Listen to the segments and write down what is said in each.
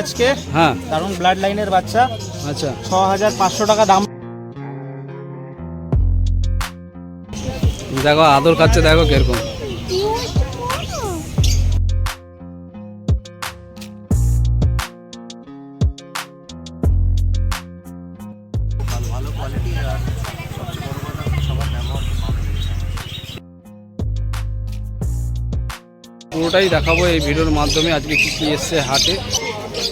আজকে। হ্যাঁ। দারুণ ব্লাড লাইনের বাচ্চা। আচ্ছা। ছ হাজার পাঁচশো টাকা দাম। দেখো আদর খাচ্ছে দেখো কীরকম। পুরোটাই দেখাবো এই ভিডিওর মাধ্যমে আজকে কি কি এসছে হাটে।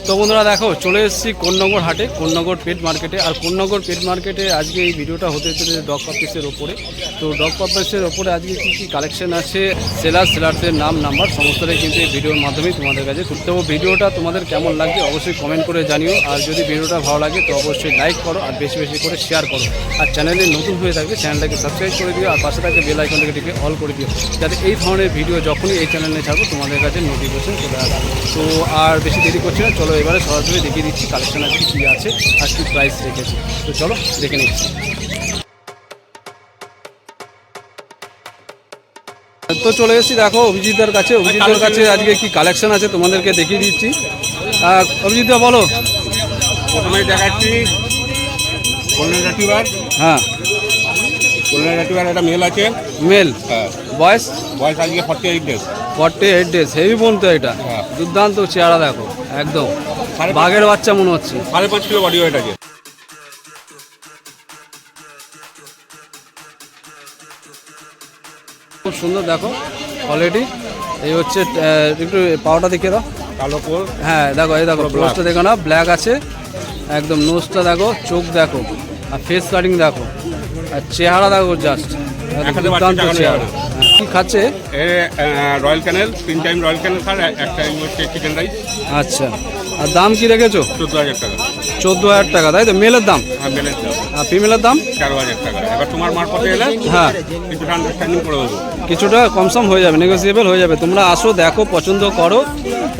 তো বন্ধুরা দেখো, চলে এসেছি কোন্নগর হাটে, কোন্নগর পেট মার্কেটে আর কোন্নগর পেট মার্কেটে আজকে এই ভিডিওটা হতে চলেছে ডগ পাপিসের ওপরে। তো ডগ পাপিসের ওপরে আজকে কী কী কালেকশন আছে সেলার সেলারদের নাম নাম্বার সমস্তটাই কিন্তু এই ভিডিওর মাধ্যমেই তোমাদের কাছে তো ভিডিওটা তোমাদের কেমন লাগছে অবশ্যই কমেন্ট করে জানিও। আর যদি ভিডিওটা ভালো লাগে তো অবশ্যই লাইক করো আর বেশি বেশি করে শেয়ার করো। আর চ্যানেলে নতুন হয়ে থাকবে চ্যানেলটাকে সাবস্ক্রাইব করে দিও আর পাশে থাকবে বেল আইকনটাকে টিপে অল করে দিও। যাতে এই ধরনের ভিডিও যখনই এই চ্যানেলে ছাড়বো তোমাদের কাছে নোটিফিকেশন চলে আসবে। তো আর বেশি দেরি করছি না চলো এবারে সরাসরি দেখিয়ে দিচ্ছি কালেকশন আজকে কী আছে আর কী প্রাইস রেখেছি। তো চলো দেখে নিচ্ছি। তো চলে এসেছি দেখো অভিজিতের কাছে। অভিজিতের কাছে আজকে কি কালেকশন আছে তোমাদেরকে দেখিয়ে দিচ্ছি। অভিজিৎ বলো। প্রথমে দেখাচ্ছি হ্যাঁ। একটা মেল আছে। মেল হ্যাঁ। বয়স বয়স আজকে forty eight days forty eight days heavy bone তো এটা। হ্যাঁ। দুর্দান্ত চেহারা দেখো। একদম। বাঘের বাচ্চা মনে হচ্ছে। সাড়ে পাঁচ কিলো বডি ওয়েট আছে। খুব সুন্দর দেখো কোয়ালিটি এই হচ্ছে একটু পাওয়াটা দেখিয়ে দাও। কালো কোল। হ্যাঁ দেখো এই দেখো black। দেখো না ব্ল্যাক আছে। একদম নোজটা দেখো চোখ দেখো আর ফেস কাটিং দেখো। আর চেহারা দেখো জাস্ট কি খাচ্ছে? রয়্যাল ক্যানেল তিন টাইম রয়্যাল ক্যানেল খার এক টাইম হচ্ছে চিকেন রাইস আচ্ছা। আর দাম কি রেখেছো? চোদ্দ হাজার টাকা। চোদ্দ হাজার টাকা তাই তো? মেলের দাম? হ্যাঁ মেলের দাম। আর ফিমেলের দাম? হাজার টাকা। এবার তোমার মারফতে এলে হ্যাঁ। কিছুটা আন্ডারস্ট্যান্ডিং করে দেবো। কিছুটা কমসম হয়ে যাবে নেগোসিয়েবল হয়ে যাবে। তোমরা আসো দেখো পছন্দ করো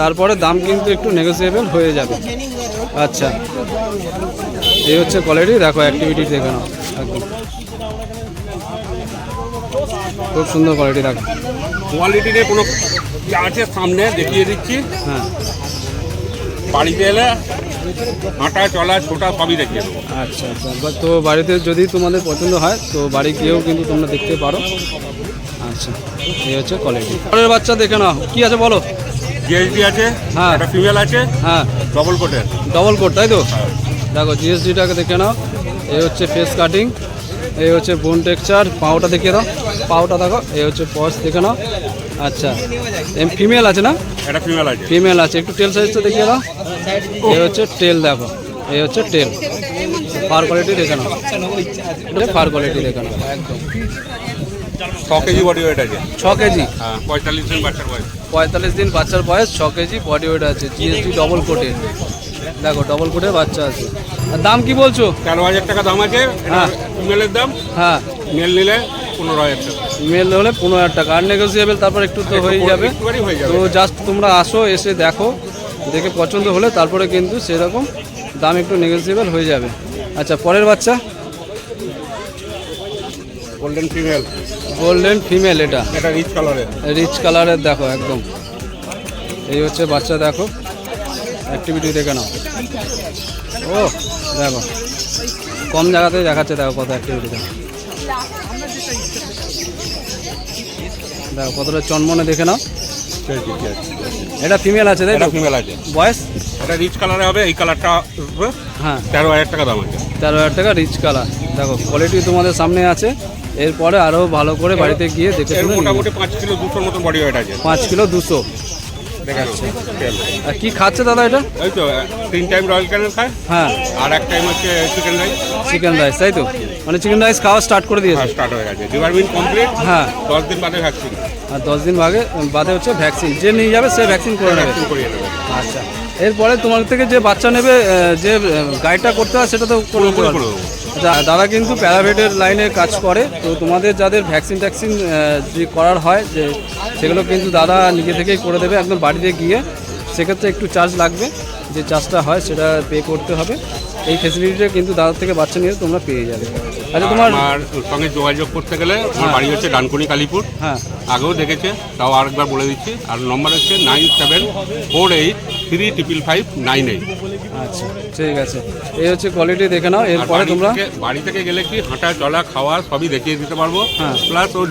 তারপরে দাম কিন্তু একটু নেগোসিয়েবল হয়ে যাবে। আচ্ছা। এই হচ্ছে কোয়ালিটি দেখো অ্যাক্টিভিটি দেখে নাও একদম খুব সুন্দর কোয়ালিটি দেখো কোয়ালিটি নিয়ে কোনো যা আছে সামনে দেখিয়ে দিচ্ছি। হ্যাঁ। বাড়িতে এলে হাঁটা চলা ছোটা সবই দেখিয়ে দেবো। আচ্ছা আচ্ছা। তো বাড়িতে যদি তোমাদের পছন্দ হয় তো বাড়ি গিয়েও কিন্তু তোমরা দেখতে পারো। আচ্ছা এই হচ্ছে কোয়ালিটি পরের বাচ্চা দেখে নাও। কি আছে বলো? জিএসডি আছে হ্যাঁ। একটা ফিমেল আছে হ্যাঁ। ডবল কোটের ডবল কোট তাই তো? দেখো জিএসডিটাকে দেখে নাও। এই হচ্ছে ফেস কাটিং এই হচ্ছে বোন টেক্সচার পাওটা দেখিয়ে দাও। পাওটা দেখো এই হচ্ছে পস দেখে নাও। আচ্ছা এম ফিমেল আছে না? একটা ফিমেল আছে। ফিমেল আছে একটু টেল সাইজটা দেখিয়ে দাও। এই হচ্ছে টেল দেখো এই হচ্ছে টেল ফার কোয়ালিটি দেখে নাও। এটা ফার কোয়ালিটি দেখে নাও। একদম ছ কেজি বডি ওয়েট আছে। ছ কেজি? হ্যাঁ পঁয়তাল্লিশ দিন বাচ্চার বয়স। পঁয়তাল্লিশ দিন বাচ্চার বয়স ছ কেজি বডি ওয়েট আছে জিএসটি ডবল কোটের দেখো ডবল কোটের বাচ্চা আছে। আর দাম কি বলছো? তেরো হাজার টাকা দাম আছে হ্যাঁ। ফিমেলের দাম। হ্যাঁ। মেল নিলে পনেরো হাজার টাকা। মেল হলে পনেরো হাজার টাকা। আর নেগোসিয়েবল তারপর একটু তো হয়ে হয়ে যাবে। তো জাস্ট তোমরা আসো এসে দেখো। দেখে পছন্দ হলে তারপরে কিন্তু সেরকম দাম একটু নেগোসিয়েবল হয়ে যাবে। আচ্ছা পরের বাচ্চা? গোল্ডেন ফিমেল গোল্ডেন ফিমেল এটা। এটা রিচ কালারের রিচ কালারের দেখো একদম। এই হচ্ছে বাচ্চা দেখো। অ্যাক্টিভিটি দেখে নাও। ও দেখো। কম জায়গাতেই দেখাচ্ছে দেখো কত অ্যাক্টিভিটি দেখো। দেখো কতটা চনমনে দেখে নাও। এটা ফিমেল আছে তাই এটা ফিমেল আছে। বয়স? এটা রিচ কালারে হবে এই কালারটা হ্যাঁ। তেরো হাজার টাকা দাম আছে। তেরো হাজার টাকা রিচ কালার দেখো কোয়ালিটি তোমাদের সামনে আছে। এরপরে আরও ভালো করে বাড়িতে গিয়ে দেখে। মোটামুটি পাঁচ কিলো দুশোর মতো বডি ওয়েট আছে। পাঁচ কিলো দুশো। আর কি খাচ্ছে দাদা এটা? ওই তো তিন টাইম রয়্যাল ক্যানেল খায় হ্যাঁ। আর এক টাইম হচ্ছে চিকেন রাইস চিকেন রাইস তাই তো? মানে চিকেন রাইস খাওয়া স্টার্ট করে দিয়েছে। স্টার্ট হয়ে গেছে। ডিভারমিন কমপ্লিট হ্যাঁ। দশ দিন বাদে ভ্যাকসিন আর দশ দিন বাদে বাদে হচ্ছে ভ্যাকসিন যে নিয়ে যাবে সে ভ্যাকসিন করে নেবে। আচ্ছা। এরপরে তোমার থেকে যে বাচ্চা নেবে যে গাইডটা করতে হয় সেটা তো করে দাদা কিন্তু প্যারাভেটের লাইনে কাজ করে। তো তোমাদের যাদের ভ্যাকসিন ট্যাকসিন যে করার হয়, যে সেগুলো কিন্তু দাদা নিজে থেকেই করে দেবে একদম বাড়িতে গিয়ে। সেক্ষেত্রে একটু চার্জ লাগবে। যে চার্জটা হয়, সেটা পে করতে হবে। এই ফেসিলিটিটা কিন্তু দাদার থেকে বাচ্চা নিয়ে তোমরা পেয়ে যাবে। আচ্ছা তোমার আমার সঙ্গে যোগাযোগ করতে গেলে আমার বাড়ি হচ্ছে ডানকুনি কালীপুর। হ্যাঁ। আগেও দেখেছে তাও আরেকবার বলে দিচ্ছি। আর নম্বর হচ্ছে nine seven four eight three triple five nine eight আচ্ছা ঠিক আছে। এই হচ্ছে কোয়ালিটি দেখে নাও এরপরে তোমরা বাড়ি থেকে গেলে কি হাঁটা চলা খাওয়া সবই দেখিয়ে দিতে পারব। হ্যাঁ। প্লাস ওই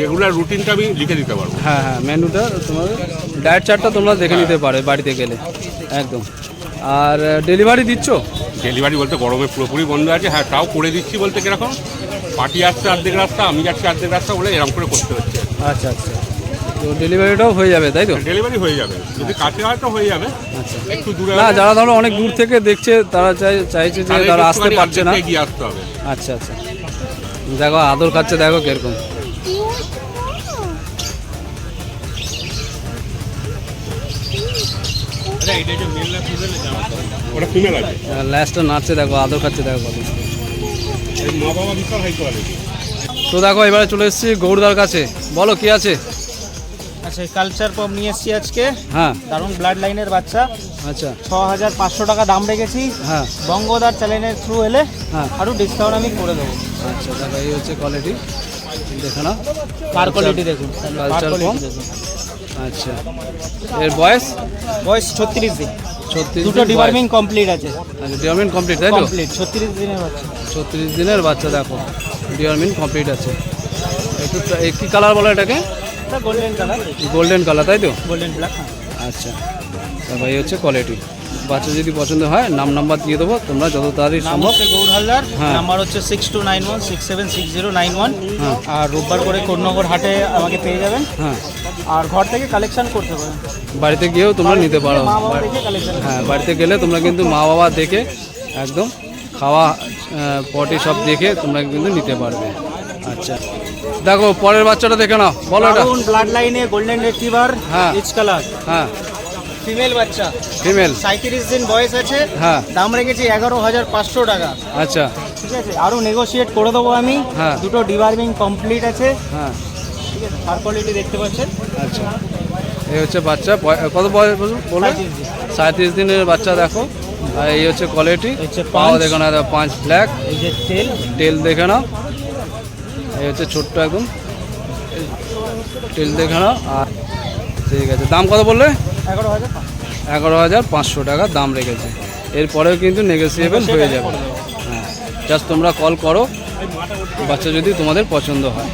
রেগুলার রুটিনটা আমি লিখে দিতে পারব। হ্যাঁ হ্যাঁ মেনুটা তোমার ডায়েট চার্টটা তোমরা দেখে নিতে পারে বাড়িতে গেলে। একদম। আর ডেলিভারি দিচ্ছ? ডেলিভারি বলতে গরমে পুরোপুরি বন্ধ আছে। হ্যাঁ তাও করে দিচ্ছি বলতে কীরকম? পার্টি আসছে অর্ধেক রাস্তা আমি যাচ্ছি অর্ধেক রাস্তা বলে এরকম করে করতে হচ্ছে। আচ্ছা আচ্ছা। তো ডেলিভারিটাও হয়ে যাবে তাই তো? ডেলিভারি হয়ে যাবে। যদি কাছে হয় তো হয়ে যাবে। আচ্ছা। একটু দূরে না যারা ধরো অনেক দূর থেকে দেখছে তারা চাই চাইছে যে তারা আসতে পারছে না। আসতে হবে। আচ্ছা আচ্ছা। দেখো আদর খাচ্ছে দেখো কীরকম। ওটা ফিমেল আছে? ল্যাসটা নাচছে দেখো আদর খাচ্ছে দেখো। মা বাবা বিশাল হাই কোয়ালিটি তো দেখো এবারে চলে এসেছি গৌরদার কাছে। বলো কি আছে? আচ্ছা কালচার পপ নিয়ে এসেছি আজকে। হ্যাঁ। দারুণ ব্লাড লাইনের বাচ্চা। আচ্ছা। ছ হাজার পাঁচশো টাকা দাম রেখেছি। হ্যাঁ। বঙ্গদার চ্যানেলের থ্রু এলে হ্যাঁ। আরও ডিসকাউন্ট আমি করে দেবো। আচ্ছা দেখো এই হচ্ছে কোয়ালিটি দেখো না কার কোয়ালিটি দেখুন। কালচার পপ দেখুন। আচ্ছা। এর বয়স? বয়স ছত্রিশ দিন। ছত্রিশ দুটো ডিপার্টমেন্ট কমপ্লিট আছে। আচ্ছা ডিওয়ারমেন্ট কমপ্লিট তাই তো? কমপ্লিট ছত্রিশ দিনের বাচ্চা। ছত্রিশ দিনের বাচ্চা দেখো। ডিওয়ারমেন্ট কমপ্লিট আছে। একটু কী কালার বলো এটাকে? গোল্ডেন কালার গোল্ডেন কালার তাই তো? গোল্ডেন ব্ল্যাক আচ্ছা। ভাই হচ্ছে কোয়ালিটি বাচ্চা যদি পছন্দ হয় নাম নাম্বার দিয়ে দেবো তোমরা যত তাড়াতাড়ি নাম সম্ভব হচ্ছে গৌর হালদার হ্যাঁ। নাম্বার হচ্ছে six two nine one six seven six zero nine one. আর রোববার করে কোন্নগর হাটে আমাকে পেয়ে যাবেন। হ্যাঁ। আর ঘর থেকে কালেকশন করতে পারেন বাড়িতে গিয়েও তোমরা নিতে পারো। হ্যাঁ বাড়িতে গেলে তোমরা কিন্তু মা বাবা দেখে একদম খাওয়া পটি সব দেখে তোমরা কিন্তু নিতে পারবে। আচ্ছা। দেখো পরের বাচ্চাটা দেখে নাও। বলো ব্লাড লাইনে গোল্ডেন রিট্রিভার হ্যাঁ। কালার হ্যাঁ। ফিমেল বাচ্চা। ফিমেল। সাঁত্রিশ দিন বয়স আছে। হ্যাঁ। দাম রেখেছি এগারো হাজার পাঁচশো টাকা। আচ্ছা। ঠিক আছে আরও নেগোশিয়েট করে দেবো আমি। হ্যাঁ। দুটো ডিবার্মিং কমপ্লিট আছে। হ্যাঁ। ঠিক আছে আর কোয়ালিটি দেখতে পাচ্ছেন। আচ্ছা। এই হচ্ছে বাচ্চা কত বয়স বলুন? সাঁত্রিশ দিনের বাচ্চা দেখো। আর এই হচ্ছে কোয়ালিটি পাও। দেখো না পাঁচ ব্ল্যাক এই যে তেল টেল দেখে নাও। এই হচ্ছে ছোট্ট একদম। টেল দেখে নাও। আর ঠিক আছে। দাম কত বললে? এগারো হাজার এগারো হাজার পাঁচশো টাকা দাম রেখেছে। এরপরেও কিন্তু নেগোসিয়েবল হয়ে যাবে। হ্যাঁ জাস্ট তোমরা কল করো। বাচ্চা যদি তোমাদের পছন্দ হয়।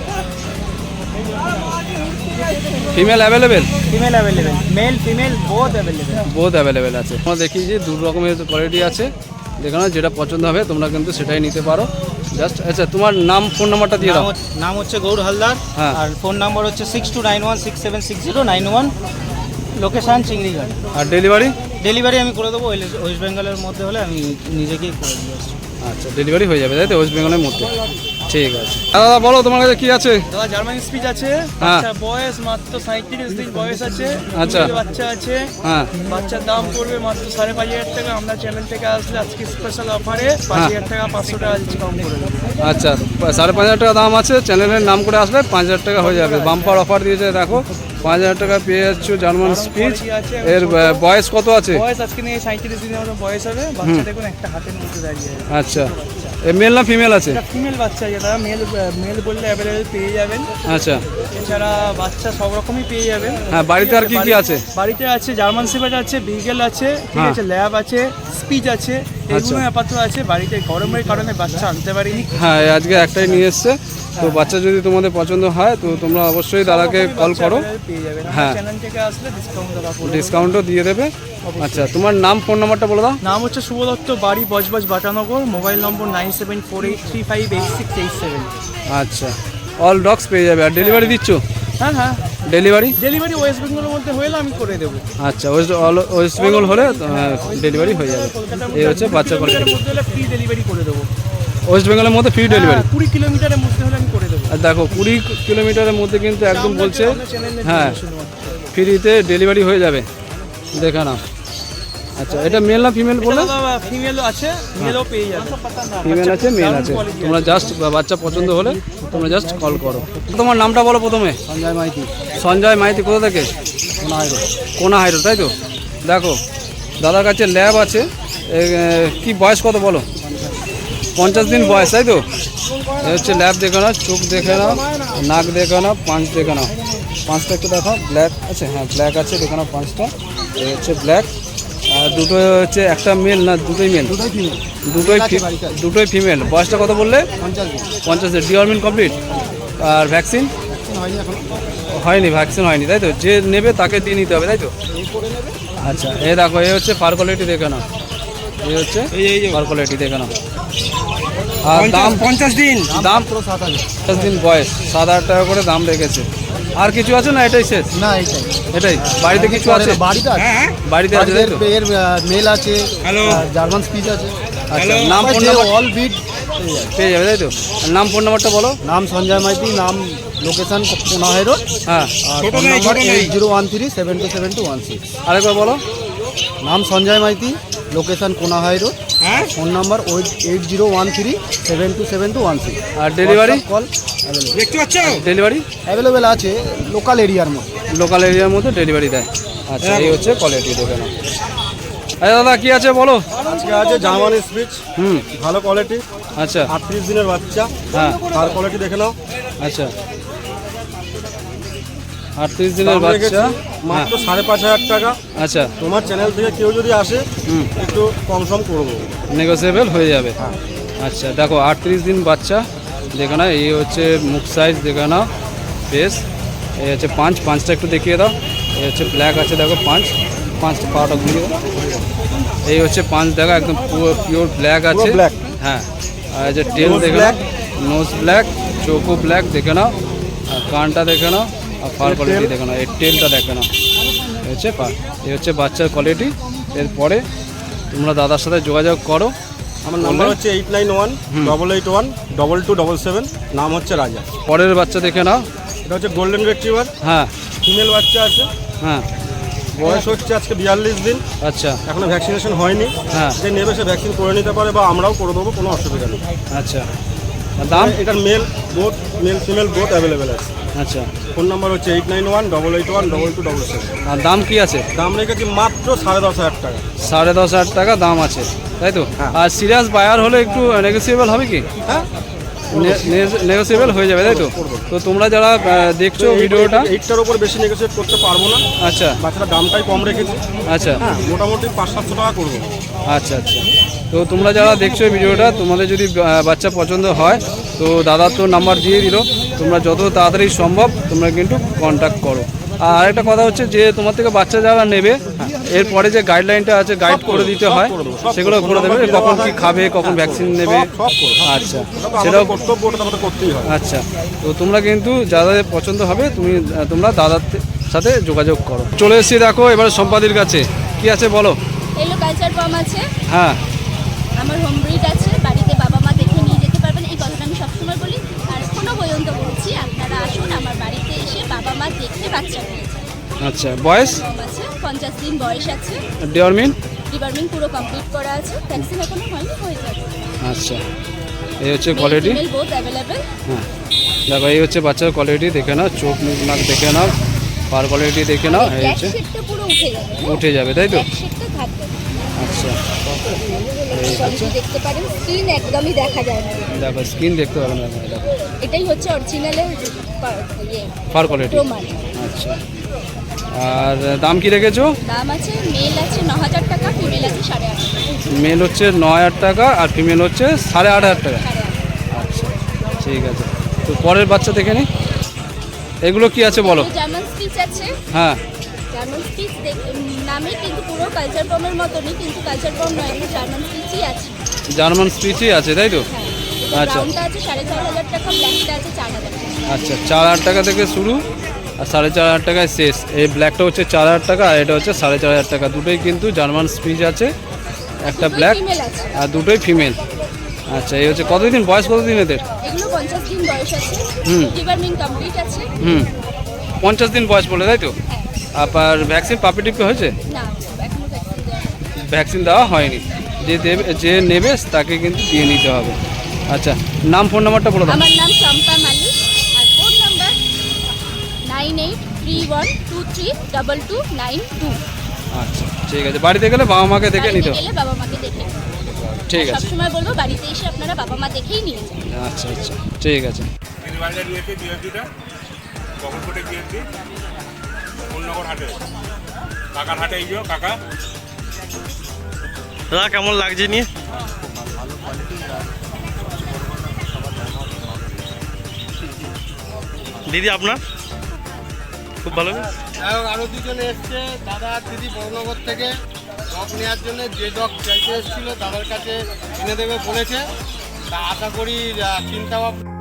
Female available female available male female both available বহুত অ্যাভেলেবেল আছে। তোমরা দেখি যে দু রকমের কোয়ালিটি আছে। দেখানো যেটা পছন্দ হবে তোমরা কিন্তু সেটাই নিতে পারো। জাস্ট আচ্ছা তোমার নাম ফোন নাম্বারটা দিয়ে দাও। নাম হচ্ছে গৌর হালদার। হ্যাঁ। আর ফোন নাম্বার হচ্ছে six two nine one six seven six zero nine one location Chingrighata আর ডেলিভারি? ডেলিভারি আমি করে দেবো ওয়েস্ট বেঙ্গলের মধ্যে হলে আমি নিজেকেই করে দিয়ে আসছি আচ্ছা ডেলিভারি হয়ে যাবে তাই তো? ওয়েস্ট বেঙ্গলের মধ্যে। ঠিক আছে। দাদা বলো তোমার কাছে কি আছে? দাদা জার্মান স্পিচ আছে। বাচ্চার বয়স মাত্র সাঁত্রিশ দিন বয়স আছে। আচ্ছা। বাচ্চা আছে। হ্যাঁ। বাচ্চার দাম পড়বে মাত্র সাড়ে পাঁচ হাজার টাকা। আমরা চ্যানেল থেকে আসলে আজকে স্পেশাল অফারে পাঁচ হ্যাঁ। হাজার টাকা পাঁচশো টাকা ডিসকাউন্ট করে দেবো। আচ্ছা পা- সাড়ে পাঁচ হাজার টাকা দাম আছে। চ্যানেলের নাম করে আসলে পাঁচ হাজার টাকা হয়ে যাবে। বাম্পার অফার দিয়েছে দেখো। পাঁচ হাজার টাকা পেয়ে যাচ্ছ জার্মান স্পিচ এর বয়স কত আছে? বয়স আজকে নিয়ে সাঁত্রিশ দিনের মতো বয়স হবে। বাচ্চা দেখুন একটা হাতের মধ্যে দাঁড়িয়ে আচ্ছা। মেল না ফিমেল আছে? ফিমেল বাচ্চা আছে মেল মেল বললে অ্যাভেলেবেল পেয়ে যাবেন। আচ্ছা। এছাড়া বাচ্চা সব রকমই পেয়ে যাবেন। হ্যাঁ বাড়িতে আর কি কি আছে? বাড়িতে আছে জার্মান সেভেজ আছে বিগেল আছে ঠিক হ্যাঁ। আছে ল্যাব আছে স্পিচ আছে এগুলো আপাতত আছে বাড়িতে গরমের কারণে বাচ্চা আনতে পারিনি। হ্যাঁ আজকে একটাই নিয়ে এসছে। তো বাচ্চা যদি তোমাদের পছন্দ হয় তো তোমরা অবশ্যই দাদাকে কল করো। হ্যাঁ। ডিসকাউন্টও দিয়ে দেবে। আচ্ছা তোমার নাম ফোন নাম্বারটা বলে দাও। নাম হচ্ছে শুভ দত্ত বাড়ি Budge Budge Batanagar mobile number nine seven four eight three five eight six eight seven আচ্ছা। অল ডগস পেয়ে যাবে। আর ডেলিভারি দিচ্ছ? হ্যাঁ হ্যাঁ। ডেলিভারি ডেলিভারি ওয়েস্ট বেঙ্গলের মধ্যে হলে আমি করে দেবো। আচ্ছা ওয়েস্ট অল ওয়েস্ট বেঙ্গল হলে ডেলিভারি হয়ে যাবে। এই হচ্ছে বাচ্চা মধ্যে হলে ফ্রি ডেলিভারি করে দেবো। ওয়েস্ট বেঙ্গলের মধ্যে ফ্রি ডেলিভারি হ্যাঁ, কুড়ি কিলোমিটারের মধ্যে হলে আমি করে দেবো। আর দেখো কুড়ি কিলোমিটারের মধ্যে কিন্তু একদম বলছে হ্যাঁ ফ্রিতে ডেলিভারি হয়ে যাবে। দেখা না আচ্ছা এটা মেল না ফিমেল বলে? ফিমেল আছে মেলও পেয়ে যাবে। ফিমেল আছে মেল আছে। তোমরা জাস্ট বাচ্চা পছন্দ হলে তোমরা জাস্ট কল করো। তোমার নামটা বলো প্রথমে। সঞ্জয় মাইতি। সঞ্জয় মাইতি কোথা থেকে? কোনা হাইরো কোনা হাইরো তাই তো? দেখো দাদার কাছে ল্যাব আছে। কি বয়স কত বলো? পঞ্চাশ দিন বয়স তাই তো? এ হচ্ছে ল্যাব দেখে নাও চোখ দেখে নাও নাক দেখে নাও পাঁচ দেখে নাও। পাঁচটা একটু দেখাও ব্ল্যাক আছে? হ্যাঁ ব্ল্যাক আছে দেখে নাও পাঁচটা। হচ্ছে ব্ল্যাক দুটো হচ্ছে একটা মেল না দুটোই মেল দুটোই দুটোই ফিমেল বয়সটা কত বললে? পঞ্চাশ দিন। ডিওরমিন কমপ্লিট আর ভ্যাকসিন হয়নি ভ্যাকসিন হয়নি তাই তো? যে নেবে তাকে দিয়ে নিতে হবে তাই তো? আচ্ছা এ দেখো এ হচ্ছে পার কোয়ালিটি দেখে নাও। এই হচ্ছে পার কোয়ালিটি দেখে নাও। আর দাম? পঞ্চাশ দিন। দাম? পুরো সাত পঞ্চাশ দিন বয়স। সাত হাজার টাকা করে দাম রেখেছে। আর কিছু আছে না এটাই শেষ? না এইটাই এটাই। বাড়িতে কিছু আছে? বাড়িতে আছে। বাড়িতে আছে তাই তো? এর মেল আছে জার্মান স্পিচ আছে। আচ্ছা নাম ফোন নাম্বার অল বিট পেয়ে যাবে তাই তো? নাম ফোন নাম্বারটা বলো। নাম সঞ্জয় মাইতি নাম লোকেশন কোনাহাই রোড। হ্যাঁ। আর phone number eight zero one three seven two seven two one six আরেকবার বলো। নাম Sanjay Maity location Konahai road. Phone number eight zero one three seven two seven two one six. আর delivery? Call delivery? Available আছে local এরিয়ার মধ্যে। Local এরিয়ার মধ্যে delivery দেয়। আচ্ছা এই হচ্ছে কোয়ালিটি দেখে নাও। আচ্ছা দাদা কি আছে বলো? আজকে আছে জার্মান স্পিচ হুম। ভালো কোয়ালিটি আচ্ছা। আটত্রিশ দিনের বাচ্চা। হ্যাঁ। তার কোয়ালিটি দেখে নাও। আচ্ছা। আটত্রিশ দিনের বাচ্চা। হ্যাঁ মাত্র সাড়ে পাঁচ হাজার টাকা। আচ্ছা। তোমার চ্যানেল থেকে কেউ যদি আসে একটু কম সম করব। নেগোসিয়েবল হয়ে যাবে। আচ্ছা দেখো আটত্রিশ দিন বাচ্চা। দেখো না এই হচ্ছে মুখ সাইজ দেখো না বেশ এই হচ্ছে পাঁচ পাঁচটা একটু দেখিয়ে দাও। এই হচ্ছে ব্ল্যাক আছে দেখো পাঁচ। পাঁচটা পাওয়াটা ঘুরিয়ে এই হচ্ছে পাঁচ দেখো একদম পুরো পিওর ব্ল্যাক আছে। হ্যাঁ। আর এই যে টেল দেখে। নোজ ব্ল্যাক চোখও ব্ল্যাক দেখে নাও। আর কানটা দেখে নাও। আর ফার কোয়ালিটি দেখে না এর টেলটা দেখে না। হচ্ছে পা এই হচ্ছে বাচ্চার কোয়ালিটি এরপরে তোমরা দাদার সাথে যোগাযোগ করো। আমার নাম্বার হচ্ছে eight nine one double eight one double two double seven নাম হচ্ছে রাজা। পরের বাচ্চা দেখে নাও। এটা হচ্ছে গোল্ডেন রেট্রিভার হ্যাঁ। ফিমেল বাচ্চা আছে। হ্যাঁ। বয়স হচ্ছে আজকে বিয়াল্লিশ দিন। আচ্ছা। এখনও ভ্যাকসিনেশন হয়নি। হ্যাঁ। যে নেবে সে ভ্যাকসিন করে নিতে পারে বা আমরাও করে দেবো কোনো অসুবিধা নেই। আচ্ছা। আর দাম? এটার male both male female both available আছে। আচ্ছা। ফোন নাম্বার হচ্ছে eight nine one double eight one double two double seven. আর দাম কি আছে? দাম রেখেছি মাত্র সাড়ে দশ হাজার টাকা। সাড়ে দশ হাজার টাকা দাম আছে তাই তো? হ্যাঁ। আর সিরিয়াস বায়ার হলে একটু নেগোসিয়েবল হবে কি? হ্যাঁ। নেগোসিয়েবল হয়ে যাবে তাই তো? তো তোমরা যারা দেখছ ভিডিওটা এইটটার উপর বেশি নেগোসিয়েট করতে পারব না। আচ্ছা। বাচ্চাটা দামটাই কম রেখেছি। আচ্ছা। হ্যাঁ মোটামুটি পাঁচ সাতশো টাকা করব। আচ্ছা আচ্ছা। তো তোমরা যারা দেখছ ভিডিওটা তোমাদের যদি বাচ্চা পছন্দ হয় তো দাদার তো নাম্বার দিয়ে দিল। তোমরা যত তাড়াতাড়ি সম্ভব তোমরা কিন্তু কন্ট্যাক্ট করো। আর আরেকটা কথা হচ্ছে যে তোমার থেকে বাচ্চা যারা নেবে এরপরে যে গাইডলাইনটা আছে গাইড করে দিতে হয় সেগুলো করে দেবে। কখন কি খাবে কখন ভ্যাকসিন নেবে। আচ্ছা। সেটাও হয় আচ্ছা। তো তোমরা কিন্তু যাদের পছন্দ হবে তুমি তোমরা দাদার সাথে যোগাযোগ করো। চলে এসেছি দেখো এবার সম্পাদির কাছে। কি আছে বলো? এলো কালচার পাম আছে। হ্যাঁ। আমার হোম ব্রিড আছে বাড়িতে বাবা মা দেখে নিয়ে যেতে পারবেন। এই কথাটা আমি সবসময় বলি। আর এখনও পর্যন্ত বলছি আপনারা আসুন আমার বাড়িতে এসে বাবা মা দেখে বাচ্চা নিয়ে আচ্ছা বয়স? আছে দিন বয়স আছে। ডিওরমিন? ডিপার্টমেন্ট পুরো কমপ্লিট করা আছে। ভ্যাকসিন এখনও হয়নি হয়ে যাবে। আচ্ছা এই হচ্ছে কোয়ালিটি বোথ হ্যাঁ দেখো এই হচ্ছে বাচ্চার কোয়ালিটি দেখে নাও চোখ মুখ নাক দেখে নাও পার কোয়ালিটি দেখে নাও এই হচ্ছে। উঠে যাবে তাই তো। আচ্ছা। দেখতে পারেন স্কিন একদমই দেখা যায় না। দেখো স্কিন দেখতে পাবেন না এটাই হচ্ছে অরিজিনালের ইয়ে ফার কোয়ালিটি আচ্ছা। আর দাম কি রেখেছো? দাম আছে মেল আছে ন হাজার টাকা ফিমেল আছে সাড়ে আট মেল হচ্ছে ন হাজার টাকা আর ফিমেল হচ্ছে সাড়ে আট হাজার টাকা। আচ্ছা ঠিক আছে। তো পরের বাচ্চা দেখে নি। এগুলো কি আছে বলো? জার্মান স্পিচ আছে। হ্যাঁ। জার্মান স্পিচ নামে কিন্তু পুরো কালচার মতনই কিন্তু কালচার বম নয় জার্মান স্পিচই আছে। জার্মান স্পিচই আছে তাই তো? হ্যাঁ। আচ্ছা। আছে সাড়ে চার হাজার টাকা ব্ল্যাকটা আছে চার হাজার টাকা। আচ্ছা চার হাজার টাকা থেকে শুরু। আর সাড়ে চার হাজার টাকায় শেষ। এই ব্ল্যাকটা হচ্ছে চার হাজার টাকা আর এটা হচ্ছে সাড়ে চার হাজার টাকা। দুটোই কিন্তু জার্মান স্পিচ আছে। একটা ব্ল্যাক আর দুটোই ফিমেল আচ্ছা এই হচ্ছে কতদিন বয়স কতদিন এদের? হুম। হুম। পঞ্চাশ দিন বয়স বলে তাই তো? আবার ভ্যাকসিন পাপি টিপি হয়েছে? ভ্যাকসিন দেওয়া হয়নি। ভ্যাকসিন দেওয়া হয়নি। যে দেবে যে নেবে তাকে কিন্তু দিয়ে নিতে হবে। আচ্ছা নাম ফোন নাম্বারটা বলে দাও। আমার নাম চম্পা মালিক আর phone number nine eight three one two three double two nine two আচ্ছা ঠিক আছে। বাড়িতে গেলে বাবা মাকে দেখে নিতে হবে। গেলে বাবা মাকে দেখে ঠিক আছে। সবসময় বলব বাড়িতে এসে আপনারা বাবা মা দেখেই নিয়ে যান। আচ্ছা আচ্ছা। ঠিক আছে। হাটে। কাকার হাটে এই কাকা। দাদা কেমন লাগছে নিয়ে? দিদি আপনার? খুব ভালো আরও দুজনে এসছে। দাদা, দিদি, বড়নগর থেকে ডগ নেওয়ার জন্য যে ডগ চাইতে এসেছিল দাদার কাছে এনে দেবে বলেছে। তা আশা করি চিন্তা ভাবনা